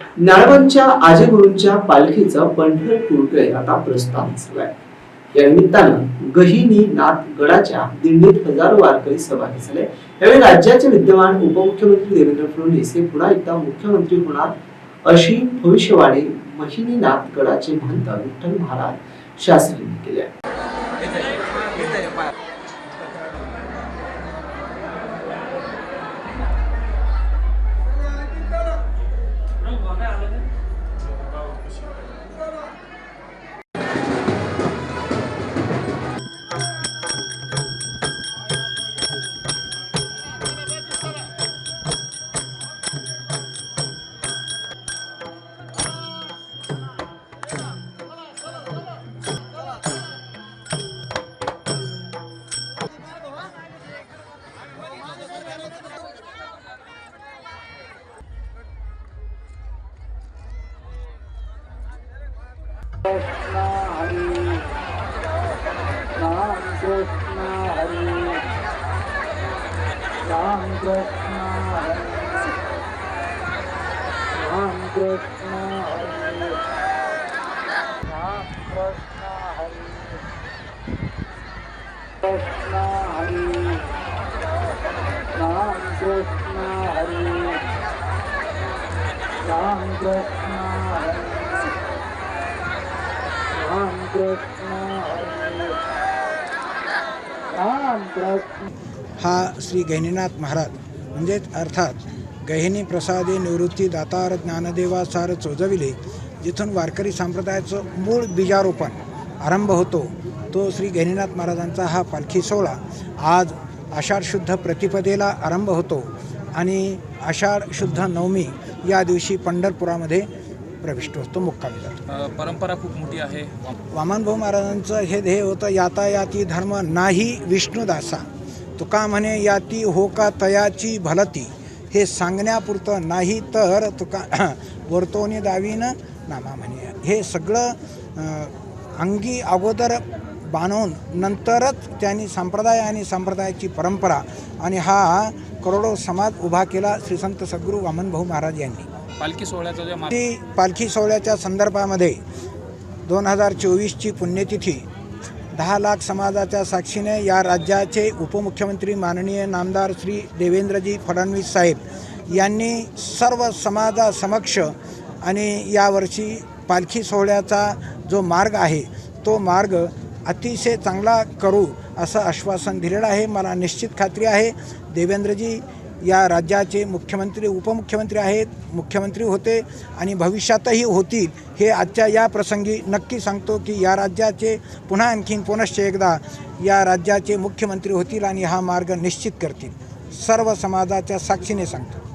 नाळवंच्या आजगुरूंच्या पालखीचं पंढरपूरकडे आता प्रस्थान झालंय या निमित्तानं गहिनी नाथ गडाच्या दिंडीत हजारो वारकरी सहभागी झाले. यावेळी राज्याचे विद्यमान उपमुख्यमंत्री देवेंद्र फडणवीस हे पुन्हा एकदा मुख्यमंत्री होणार अशी भविष्यवाणी महिनीनाथ गडाचे महंत विठ्ठल महाराज शास्त्रींनी केली आहे. कृष्ण हरी। राम कृष्ण हरी। राम कृष्ण हरी। राम कृष्ण हरी। राम कृष्ण हरी। कृष्ण हरी। राम कृष्ण हरी। राम कृष्ण हरी राम कृष्ण हरी राम कृष्ण हा श्री गहिनीनाथ महाराज. म्हणजेच अर्थात गहिनी प्रसादे निवृत्ती दातार ज्ञानदेवा सार चोजविले जिथून वारकरी संप्रदायाचं मूळ बीजारोपण आरंभ होतो. तो श्री गहिनीनाथ महाराजांचा हा पालखी सोहळा आज आषाढ शुद्ध प्रतिपदेला आरंभ होतो. आणि आषाढ शुद्ध नवमी या दिवशी पंढरपुरामध्ये प्रविष्ट होतो मुक्कामी जातो. परंपरा खूप मोठी आहे. वामनभाऊ महाराजांचं हे ध्येय होतं यातायाती धर्म नाही विष्णुदासा. तुका म्हणे याती हो का तयाची भलती. हे सांगण्यापुरतं नाही तर तुका वर्तवणे दावीन नामा म्हणे. हे सगळं अंगी अगोदर बांधून नंतरच त्यांनी संप्रदाय आणि संप्रदायाची परंपरा आणि हा करोडो समाज उभा केला श्री संत सद्गुरू वामनभाऊ महाराज यांनी. पालखी सोहळ्याचा जो मार्ग ती पालखी सोहळ्याच्या संदर्भामध्ये दोन हजार चोवीसची पुण्यतिथी दहा लाख समाजाच्या साक्षीने या राज्याचे उपमुख्यमंत्री माननीय नामदार श्री देवेंद्रजी फडणवीस साहेब यांनी सर्व समाजासमक्ष आणि यावर्षी पालखी सोहळ्याचा जो मार्ग आहे तो मार्ग अतिशय चांगला करू असं आश्वासन दिलेलं आहे. मला निश्चित खात्री आहे देवेंद्रजी या राज्याचे मुख्यमंत्री उपमुख्यमंत्री आहेत मुख्यमंत्री होते आणि भविष्यातही होतील हे आजच्या या प्रसंगी नक्की सांगतो की या राज्याचे पुन्हा आणखीन पुनश्च एकदा या राज्याचे मुख्यमंत्री होतील आणि हा मार्ग निश्चित करतील. सर्व समाजाच्या साक्षीने सांगतो.